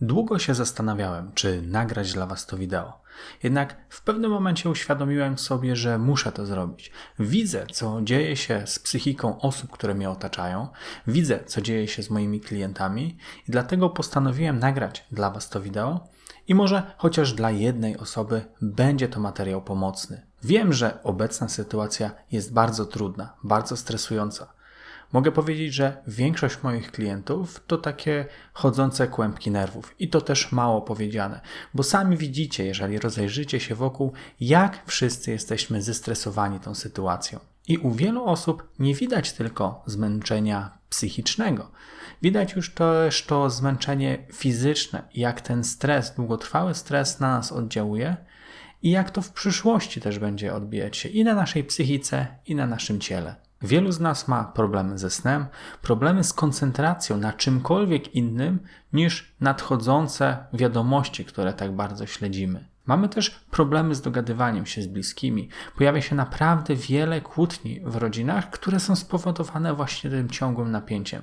Długo się zastanawiałem, czy nagrać dla Was to wideo. Jednak w pewnym momencie uświadomiłem sobie, że muszę to zrobić. Widzę, co dzieje się z psychiką osób, które mnie otaczają, widzę, co dzieje się z moimi klientami, i dlatego postanowiłem nagrać dla Was to wideo. I może chociaż dla jednej osoby będzie to materiał pomocny. Wiem, że obecna sytuacja jest bardzo trudna, bardzo stresująca. Mogę powiedzieć, że większość moich klientów to takie chodzące kłębki nerwów i to też mało powiedziane, bo sami widzicie, jeżeli rozejrzycie się wokół, jak wszyscy jesteśmy zestresowani tą sytuacją. I u wielu osób nie widać tylko zmęczenia psychicznego. Widać już też to zmęczenie fizyczne, jak ten stres, długotrwały stres na nas oddziałuje i jak to w przyszłości też będzie odbijać się i na naszej psychice, i na naszym ciele. Wielu z nas ma problemy ze snem, problemy z koncentracją na czymkolwiek innym niż nadchodzące wiadomości, które tak bardzo śledzimy. Mamy też problemy z dogadywaniem się z bliskimi. Pojawia się naprawdę wiele kłótni w rodzinach, które są spowodowane właśnie tym ciągłym napięciem.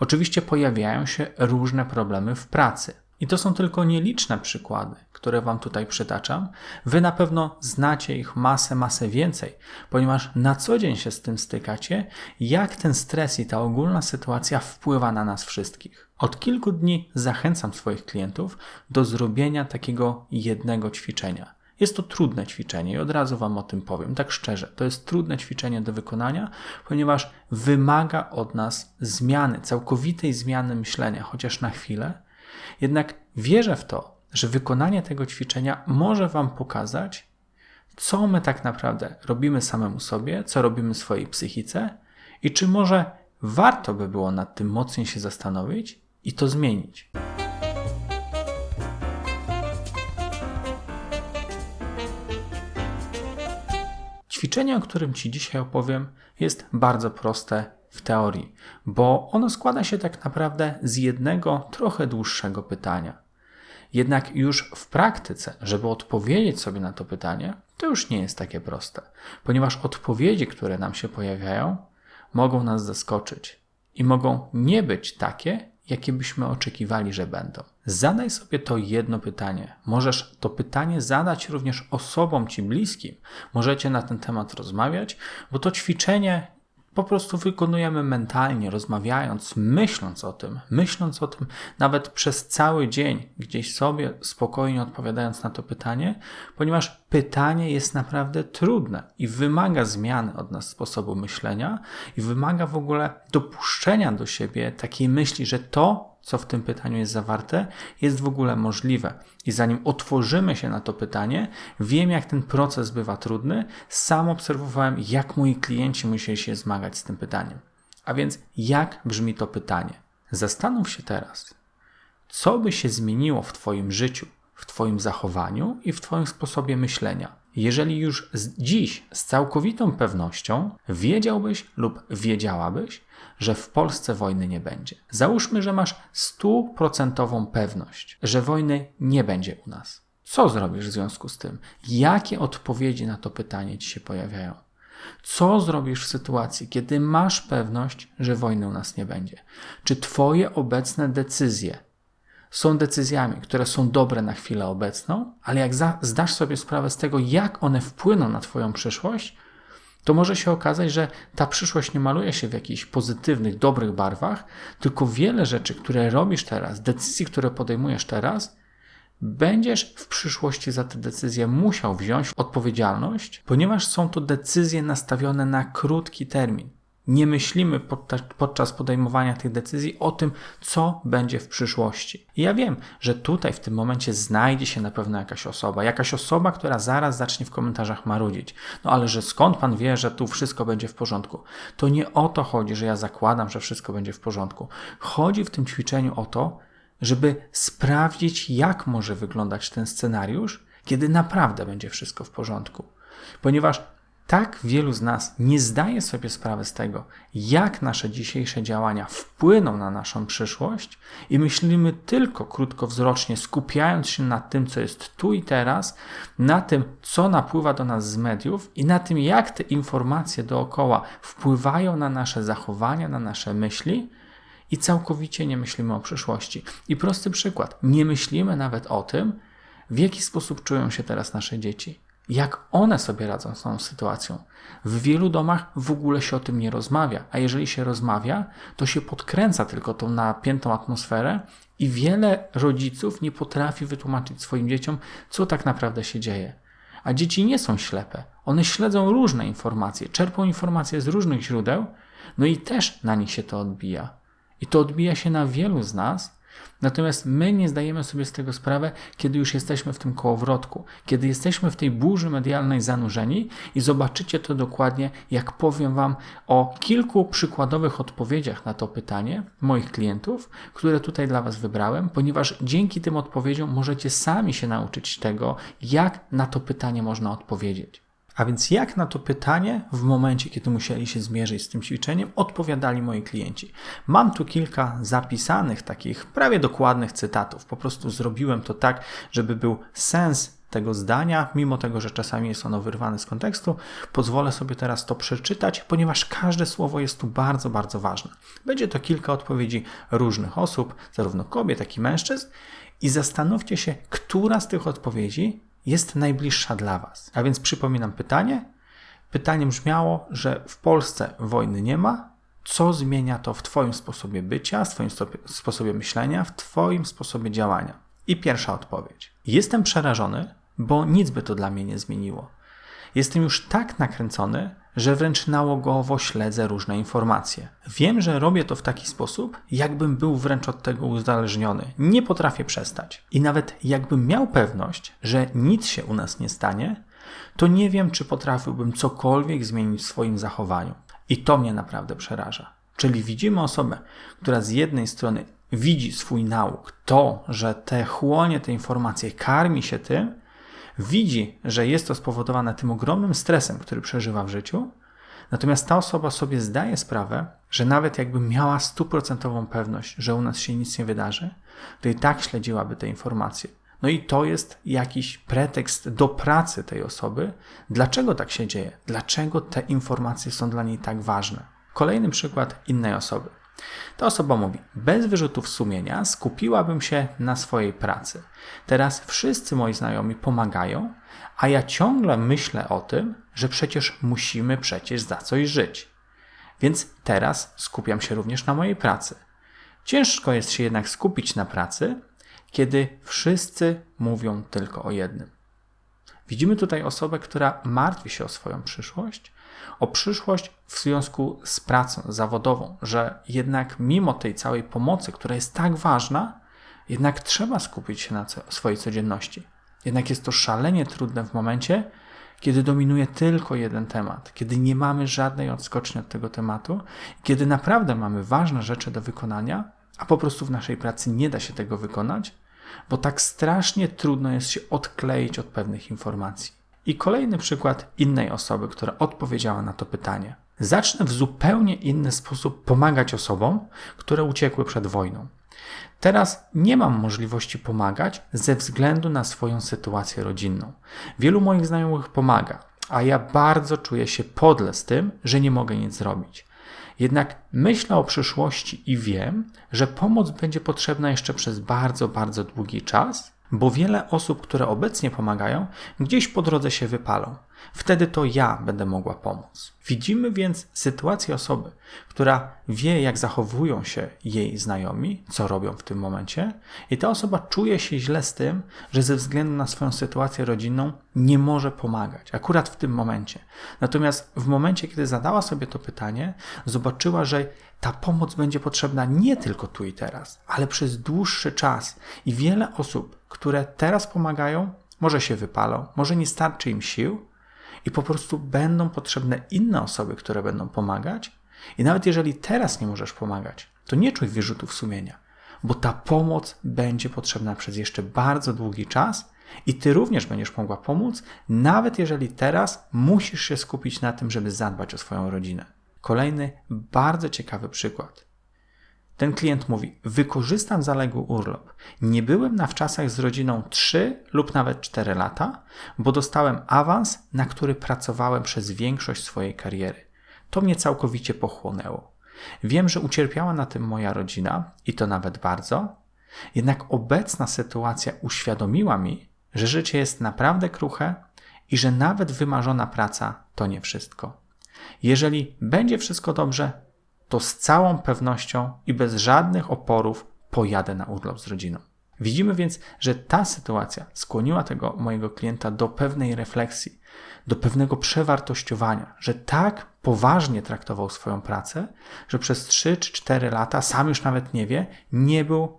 Oczywiście pojawiają się różne problemy w pracy. I to są tylko nieliczne przykłady, które Wam tutaj przytaczam. Wy na pewno znacie ich masę, masę więcej, ponieważ na co dzień się z tym stykacie, jak ten stres i ta ogólna sytuacja wpływa na nas wszystkich. Od kilku dni zachęcam swoich klientów do zrobienia takiego jednego ćwiczenia. Jest to trudne ćwiczenie i od razu Wam o tym powiem, tak szczerze. To jest trudne ćwiczenie do wykonania, ponieważ wymaga od nas zmiany, całkowitej zmiany myślenia, chociaż na chwilę jednak wierzę w to, że wykonanie tego ćwiczenia może Wam pokazać, co my tak naprawdę robimy samemu sobie, co robimy swojej psychice i czy może warto by było nad tym mocniej się zastanowić i to zmienić. Ćwiczenie, o którym Ci dzisiaj opowiem, jest bardzo proste w teorii, bo ono składa się tak naprawdę z jednego trochę dłuższego pytania. Jednak już w praktyce, żeby odpowiedzieć sobie na to pytanie, to już nie jest takie proste, ponieważ odpowiedzi, które nam się pojawiają, mogą nas zaskoczyć i mogą nie być takie, jakie byśmy oczekiwali, że będą. Zadaj sobie to jedno pytanie. Możesz to pytanie zadać również osobom ci bliskim. Możecie na ten temat rozmawiać, bo to ćwiczenie po prostu wykonujemy mentalnie, rozmawiając, myśląc o tym, myśląc o tym nawet przez cały dzień, gdzieś sobie spokojnie odpowiadając na to pytanie, ponieważ pytanie jest naprawdę trudne i wymaga zmiany od nas sposobu myślenia i wymaga w ogóle dopuszczenia do siebie takiej myśli, że to, co w tym pytaniu jest zawarte, jest w ogóle możliwe. I zanim otworzymy się na to pytanie, wiem, jak ten proces bywa trudny. Sam obserwowałem, jak moi klienci musieli się zmagać z tym pytaniem. A więc, jak brzmi to pytanie? Zastanów się teraz, co by się zmieniło w Twoim życiu, w Twoim zachowaniu i w Twoim sposobie myślenia, jeżeli już z dziś z całkowitą pewnością wiedziałbyś lub wiedziałabyś, że w Polsce wojny nie będzie. Załóżmy, że masz stuprocentową pewność, że wojny nie będzie u nas. Co zrobisz w związku z tym? Jakie odpowiedzi na to pytanie ci się pojawiają? Co zrobisz w sytuacji, kiedy masz pewność, że wojny u nas nie będzie? Czy Twoje obecne decyzje są decyzjami, które są dobre na chwilę obecną, ale jak zdasz sobie sprawę z tego, jak one wpłyną na Twoją przyszłość, to może się okazać, że ta przyszłość nie maluje się w jakichś pozytywnych, dobrych barwach, tylko wiele rzeczy, które robisz teraz, decyzji, które podejmujesz teraz, będziesz w przyszłości za te decyzje musiał wziąć odpowiedzialność, ponieważ są to decyzje nastawione na krótki termin nie myślimy podczas podejmowania tych decyzji o tym, co będzie w przyszłości. I ja wiem, że tutaj w tym momencie znajdzie się na pewno jakaś osoba, jakaś osoba, która zaraz zacznie w komentarzach marudzić. No ale że skąd pan wie, że tu wszystko będzie w porządku? To nie o to chodzi, że ja zakładam, że wszystko będzie w porządku. Chodzi w tym ćwiczeniu o to, żeby sprawdzić, jak może wyglądać ten scenariusz, kiedy naprawdę będzie wszystko w porządku. Ponieważ tak wielu z nas nie zdaje sobie sprawy z tego, jak nasze dzisiejsze działania wpłyną na naszą przyszłość, i myślimy tylko krótkowzrocznie, skupiając się na tym, co jest tu i teraz, na tym, co napływa do nas z mediów i na tym, jak te informacje dookoła wpływają na nasze zachowania, na nasze myśli, i całkowicie nie myślimy o przyszłości. I prosty przykład: nie myślimy nawet o tym, w jaki sposób czują się teraz nasze dzieci, jak one sobie radzą z tą sytuacją. W wielu domach w ogóle się o tym nie rozmawia, a jeżeli się rozmawia, to się podkręca tylko tą napiętą atmosferę i wiele rodziców nie potrafi wytłumaczyć swoim dzieciom, co tak naprawdę się dzieje. A dzieci nie są ślepe. One śledzą różne informacje, czerpią informacje z różnych źródeł, no i też na nich się to odbija. I to odbija się na wielu z nas, Natomiast my nie zdajemy sobie z tego sprawę, kiedy już jesteśmy w tym kołowrotku, kiedy jesteśmy w tej burzy medialnej zanurzeni i zobaczycie to dokładnie, jak powiem Wam o kilku przykładowych odpowiedziach na to pytanie moich klientów, które tutaj dla Was wybrałem, ponieważ dzięki tym odpowiedziom możecie sami się nauczyć tego, jak na to pytanie można odpowiedzieć. A więc jak na to pytanie w momencie, kiedy musieli się zmierzyć z tym ćwiczeniem, odpowiadali moi klienci? Mam tu kilka zapisanych, takich prawie dokładnych cytatów. Po prostu zrobiłem to tak, żeby był sens tego zdania, mimo tego, że czasami jest ono wyrwane z kontekstu. Pozwolę sobie teraz to przeczytać, ponieważ każde słowo jest tu bardzo, bardzo ważne. Będzie to kilka odpowiedzi różnych osób, zarówno kobiet, jak i mężczyzn, i zastanówcie się, która z tych odpowiedzi jest najbliższa dla Was. A więc przypominam pytanie. Pytanie brzmiało, że w Polsce wojny nie ma. Co zmienia to w Twoim sposobie bycia, w Twoim sposobie myślenia, w Twoim sposobie działania? I pierwsza odpowiedź. Jestem przerażony, bo nic by to dla mnie nie zmieniło. Jestem już tak nakręcony, że wręcz nałogowo śledzę różne informacje. Wiem, że robię to w taki sposób, jakbym był wręcz od tego uzależniony. Nie potrafię przestać. I nawet jakbym miał pewność, że nic się u nas nie stanie, to nie wiem, czy potrafiłbym cokolwiek zmienić w swoim zachowaniu. I to mnie naprawdę przeraża. Czyli widzimy osobę, która z jednej strony widzi swój nauk, to, że te chłonie te informacje, karmi się tym, widzi, że jest to spowodowane tym ogromnym stresem, który przeżywa w życiu, natomiast ta osoba sobie zdaje sprawę, że nawet jakby miała stuprocentową pewność, że u nas się nic nie wydarzy, to i tak śledziłaby te informacje. No i to jest jakiś pretekst do pracy tej osoby. Dlaczego tak się dzieje? Dlaczego te informacje są dla niej tak ważne? Kolejny przykład innej osoby. Ta osoba mówi: Bez wyrzutów sumienia skupiłabym się na swojej pracy. Teraz wszyscy moi znajomi pomagają, a ja ciągle myślę o tym, że przecież musimy przecież za coś żyć. Więc teraz skupiam się również na mojej pracy. Ciężko jest się jednak skupić na pracy, kiedy wszyscy mówią tylko o jednym. Widzimy tutaj osobę, która martwi się o swoją przyszłość, o przyszłość w związku z pracą zawodową, że jednak mimo tej całej pomocy, która jest tak ważna, jednak trzeba skupić się na swojej codzienności. Jednak jest to szalenie trudne w momencie, kiedy dominuje tylko jeden temat, kiedy nie mamy żadnej odskoczni od tego tematu, kiedy naprawdę mamy ważne rzeczy do wykonania, a po prostu w naszej pracy nie da się tego wykonać, bo tak strasznie trudno jest się odkleić od pewnych informacji. I kolejny przykład innej osoby, która odpowiedziała na to pytanie. Zacznę w zupełnie inny sposób pomagać osobom, które uciekły przed wojną. Teraz nie mam możliwości pomagać ze względu na swoją sytuację rodzinną. Wielu moich znajomych pomaga, a ja bardzo czuję się podle z tym, że nie mogę nic zrobić. Jednak myślę o przyszłości i wiem, że pomoc będzie potrzebna jeszcze przez bardzo, bardzo długi czas, bo wiele osób, które obecnie pomagają, gdzieś po drodze się wypalą. Wtedy to ja będę mogła pomóc. Widzimy więc sytuację osoby, która wie, jak zachowują się jej znajomi, co robią w tym momencie, i ta osoba czuje się źle z tym, że ze względu na swoją sytuację rodzinną nie może pomagać, akurat w tym momencie. Natomiast w momencie, kiedy zadała sobie to pytanie, zobaczyła, że ta pomoc będzie potrzebna nie tylko tu i teraz, ale przez dłuższy czas. I wiele osób, które teraz pomagają, może się wypalą, może nie starczy im sił i po prostu będą potrzebne inne osoby, które będą pomagać. I nawet jeżeli teraz nie możesz pomagać, to nie czuj wyrzutów sumienia, bo ta pomoc będzie potrzebna przez jeszcze bardzo długi czas i ty również będziesz mogła pomóc, nawet jeżeli teraz musisz się skupić na tym, żeby zadbać o swoją rodzinę. Kolejny bardzo ciekawy przykład. Ten klient mówi: Wykorzystam zaległy urlop. Nie byłem na wczasach z rodziną 3 lub nawet 4 lata, bo dostałem awans, na który pracowałem przez większość swojej kariery. To mnie całkowicie pochłonęło. Wiem, że ucierpiała na tym moja rodzina i to nawet bardzo. Jednak obecna sytuacja uświadomiła mi, że życie jest naprawdę kruche i że nawet wymarzona praca to nie wszystko. Jeżeli będzie wszystko dobrze, to z całą pewnością i bez żadnych oporów pojadę na urlop z rodziną. Widzimy więc, że ta sytuacja skłoniła tego mojego klienta do pewnej refleksji, do pewnego przewartościowania, że tak poważnie traktował swoją pracę, że przez 3 czy 4 lata, sam już nawet nie wie, nie był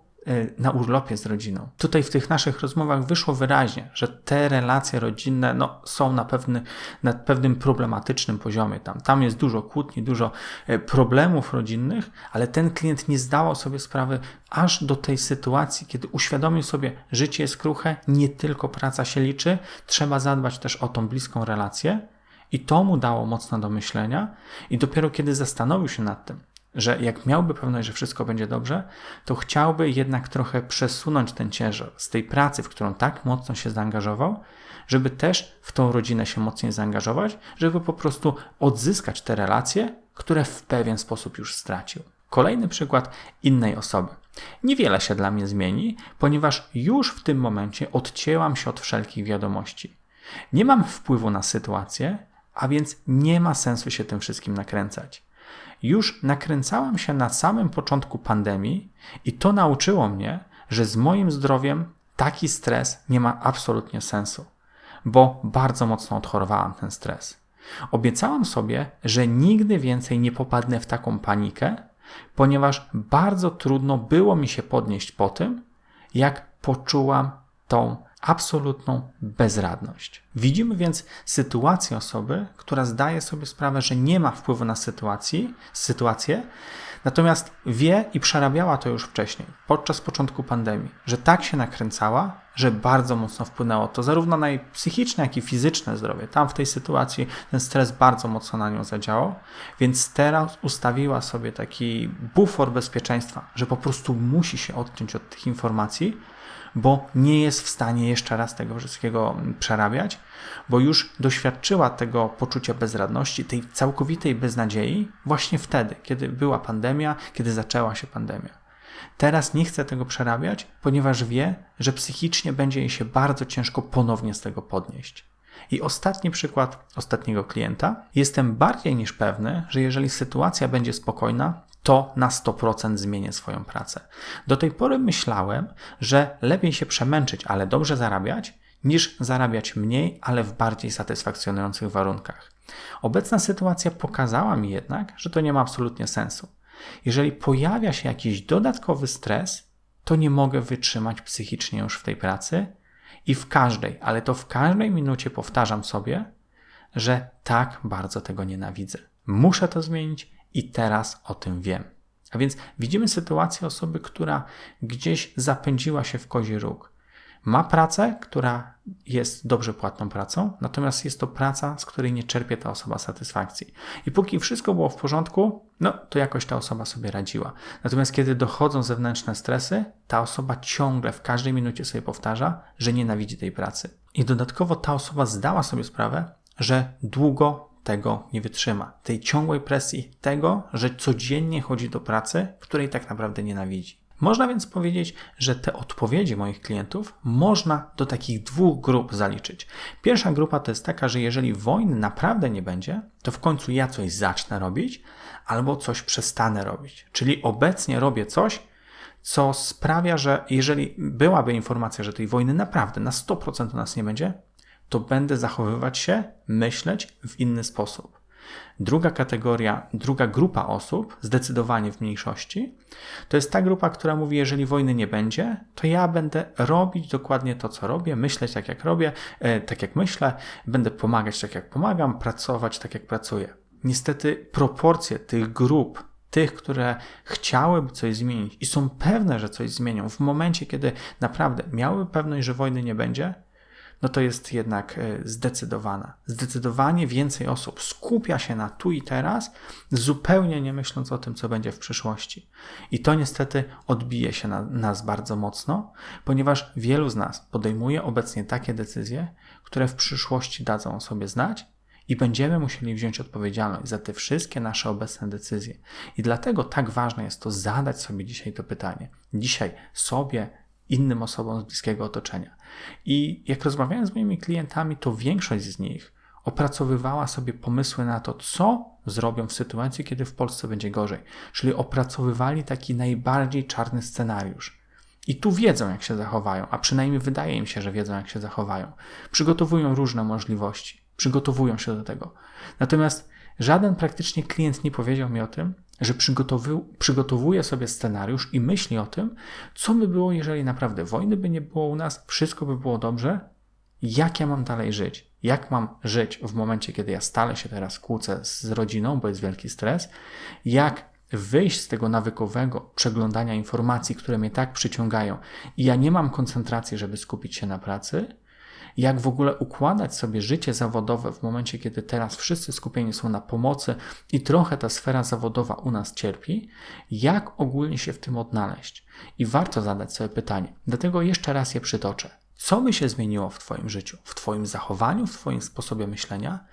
na urlopie z rodziną. Tutaj w tych naszych rozmowach wyszło wyraźnie, że te relacje rodzinne no, są na, pewny, na pewnym problematycznym poziomie. Tam, tam jest dużo kłótni, dużo y, problemów rodzinnych, ale ten klient nie zdawał sobie sprawy aż do tej sytuacji, kiedy uświadomił sobie, życie jest kruche, nie tylko praca się liczy, trzeba zadbać też o tą bliską relację. I to mu dało mocno do myślenia, i dopiero kiedy zastanowił się nad tym, że jak miałby pewność, że wszystko będzie dobrze, to chciałby jednak trochę przesunąć ten ciężar z tej pracy, w którą tak mocno się zaangażował, żeby też w tą rodzinę się mocniej zaangażować, żeby po prostu odzyskać te relacje, które w pewien sposób już stracił. Kolejny przykład innej osoby. Niewiele się dla mnie zmieni, ponieważ już w tym momencie odcięłam się od wszelkich wiadomości. Nie mam wpływu na sytuację, a więc nie ma sensu się tym wszystkim nakręcać. Już nakręcałam się na samym początku pandemii i to nauczyło mnie, że z moim zdrowiem taki stres nie ma absolutnie sensu, bo bardzo mocno odchorowałam ten stres. Obiecałam sobie, że nigdy więcej nie popadnę w taką panikę, ponieważ bardzo trudno było mi się podnieść po tym, jak poczułam tą absolutną bezradność. Widzimy więc sytuację osoby, która zdaje sobie sprawę, że nie ma wpływu na sytuacji, sytuację, natomiast wie i przerabiała to już wcześniej, podczas początku pandemii, że tak się nakręcała, że bardzo mocno wpłynęło to zarówno na jej psychiczne, jak i fizyczne zdrowie. Tam w tej sytuacji ten stres bardzo mocno na nią zadziałał, więc teraz ustawiła sobie taki bufor bezpieczeństwa, że po prostu musi się odciąć od tych informacji, bo nie jest w stanie jeszcze raz tego wszystkiego przerabiać, bo już doświadczyła tego poczucia bezradności, tej całkowitej beznadziei właśnie wtedy, kiedy była pandemia, kiedy zaczęła się pandemia. Teraz nie chce tego przerabiać, ponieważ wie, że psychicznie będzie jej się bardzo ciężko ponownie z tego podnieść. I ostatni przykład ostatniego klienta. Jestem bardziej niż pewny, że jeżeli sytuacja będzie spokojna, to na 100% zmienię swoją pracę. Do tej pory myślałem, że lepiej się przemęczyć, ale dobrze zarabiać, niż zarabiać mniej, ale w bardziej satysfakcjonujących warunkach. Obecna sytuacja pokazała mi jednak, że to nie ma absolutnie sensu. Jeżeli pojawia się jakiś dodatkowy stres, to nie mogę wytrzymać psychicznie już w tej pracy i w każdej, ale to w każdej minucie powtarzam sobie, że tak bardzo tego nienawidzę. Muszę to zmienić i teraz o tym wiem. A więc widzimy sytuację osoby, która gdzieś zapędziła się w kozi róg. Ma pracę, która jest dobrze płatną pracą, natomiast jest to praca, z której nie czerpie ta osoba satysfakcji. I póki wszystko było w porządku, no to jakoś ta osoba sobie radziła. Natomiast kiedy dochodzą zewnętrzne stresy, ta osoba ciągle w każdej minucie sobie powtarza, że nienawidzi tej pracy. I dodatkowo ta osoba zdała sobie sprawę, że długo tego nie wytrzyma. Tej ciągłej presji, tego, że codziennie chodzi do pracy, której tak naprawdę nienawidzi. Można więc powiedzieć, że te odpowiedzi moich klientów można do takich dwóch grup zaliczyć. Pierwsza grupa to jest taka, że jeżeli wojny naprawdę nie będzie, to w końcu ja coś zacznę robić albo coś przestanę robić. Czyli obecnie robię coś, co sprawia, że jeżeli byłaby informacja, że tej wojny naprawdę na 100% u nas nie będzie, to będę zachowywać się, myśleć w inny sposób. Druga kategoria, druga grupa osób, zdecydowanie w mniejszości, to jest ta grupa, która mówi: Jeżeli wojny nie będzie, to ja będę robić dokładnie to, co robię, myśleć tak, jak robię, e, tak jak myślę, będę pomagać tak, jak pomagam, pracować tak, jak pracuję. Niestety, proporcje tych grup, tych, które chciałyby coś zmienić i są pewne, że coś zmienią, w momencie, kiedy naprawdę miałyby pewność, że wojny nie będzie, no to jest jednak e, zdecydowana. Zdecydowanie więcej osób skupia się na tu i teraz, zupełnie nie myśląc o tym, co będzie w przyszłości. I to niestety odbije się na nas bardzo mocno, ponieważ wielu z nas podejmuje obecnie takie decyzje, które w przyszłości dadzą sobie znać I będziemy musieli wziąć odpowiedzialność za te wszystkie nasze obecne decyzje. I dlatego tak ważne jest to zadać sobie dzisiaj to pytanie. Dzisiaj sobie, innym osobom z bliskiego otoczenia. I jak rozmawiałem z moimi klientami, to większość z nich opracowywała sobie pomysły na to, co zrobią w sytuacji, kiedy w Polsce będzie gorzej. Czyli opracowywali taki najbardziej czarny scenariusz. I tu wiedzą, jak się zachowają, a przynajmniej wydaje im się, że wiedzą, jak się zachowają. Przygotowują różne możliwości, przygotowują się do tego. Natomiast żaden praktycznie klient nie powiedział mi o tym, że przygotowuje sobie scenariusz i myśli o tym, co by było, jeżeli naprawdę wojny by nie było u nas, wszystko by było dobrze, jak ja mam dalej żyć, jak mam żyć w momencie, kiedy ja stale się teraz kłócę z rodziną, bo jest wielki stres, jak wyjść z tego nawykowego przeglądania informacji, które mnie tak przyciągają? I ja nie mam koncentracji, żeby skupić się na pracy, jak w ogóle układać sobie życie zawodowe w momencie, kiedy teraz wszyscy skupieni są na pomocy i trochę ta sfera zawodowa u nas cierpi, jak ogólnie się w tym odnaleźć. I warto zadać sobie pytanie, dlatego jeszcze raz je przytoczę. Co by się zmieniło w Twoim życiu, w Twoim zachowaniu, w Twoim sposobie myślenia,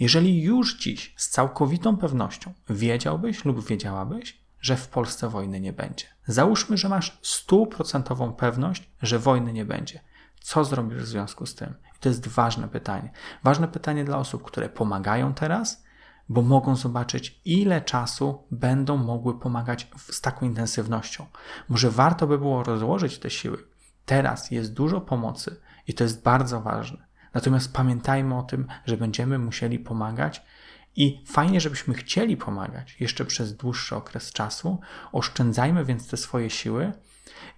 jeżeli już dziś z całkowitą pewnością wiedziałbyś lub wiedziałabyś, że w Polsce wojny nie będzie? Załóżmy, że masz stuprocentową pewność, że wojny nie będzie. Co zrobisz w związku z tym? I to jest ważne pytanie. Ważne pytanie dla osób, które pomagają teraz, bo mogą zobaczyć, ile czasu będą mogły pomagać z taką intensywnością. Może warto by było rozłożyć te siły. Teraz jest dużo pomocy i to jest bardzo ważne. Natomiast pamiętajmy o tym, że będziemy musieli pomagać i fajnie, żebyśmy chcieli pomagać jeszcze przez dłuższy okres czasu. Oszczędzajmy więc te swoje siły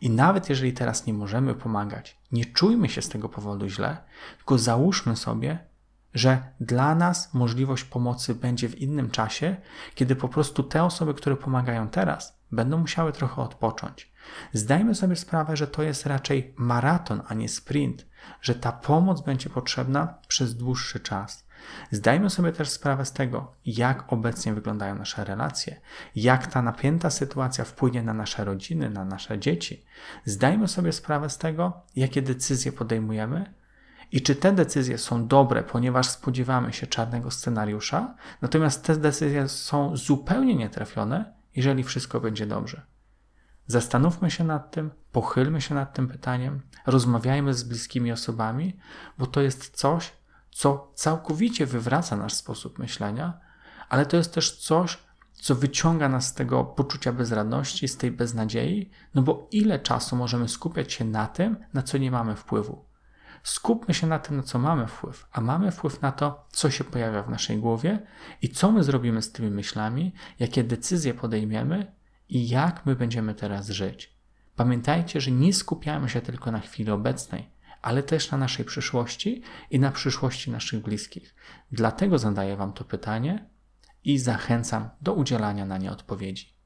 i nawet jeżeli teraz nie możemy pomagać, nie czujmy się z tego powodu źle, tylko załóżmy sobie, że dla nas możliwość pomocy będzie w innym czasie, kiedy po prostu te osoby, które pomagają teraz, będą musiały trochę odpocząć. Zdajmy sobie sprawę, że to jest raczej maraton, a nie sprint, że ta pomoc będzie potrzebna przez dłuższy czas. Zdajmy sobie też sprawę z tego, jak obecnie wyglądają nasze relacje, jak ta napięta sytuacja wpłynie na nasze rodziny, na nasze dzieci. Zdajmy sobie sprawę z tego, jakie decyzje podejmujemy i czy te decyzje są dobre, ponieważ spodziewamy się czarnego scenariusza, natomiast te decyzje są zupełnie nietrafione, jeżeli wszystko będzie dobrze. Zastanówmy się nad tym, pochylmy się nad tym pytaniem, rozmawiajmy z bliskimi osobami, bo to jest coś, co całkowicie wywraca nasz sposób myślenia, ale to jest też coś, co wyciąga nas z tego poczucia bezradności, z tej beznadziei, no bo ile czasu możemy skupiać się na tym, na co nie mamy wpływu? Skupmy się na tym, na co mamy wpływ, a mamy wpływ na to, co się pojawia w naszej głowie i co my zrobimy z tymi myślami, jakie decyzje podejmiemy i jak my będziemy teraz żyć. Pamiętajcie, że nie skupiamy się tylko na chwili obecnej, ale też na naszej przyszłości i na przyszłości naszych bliskich. Dlatego zadaję Wam to pytanie i zachęcam do udzielania na nie odpowiedzi.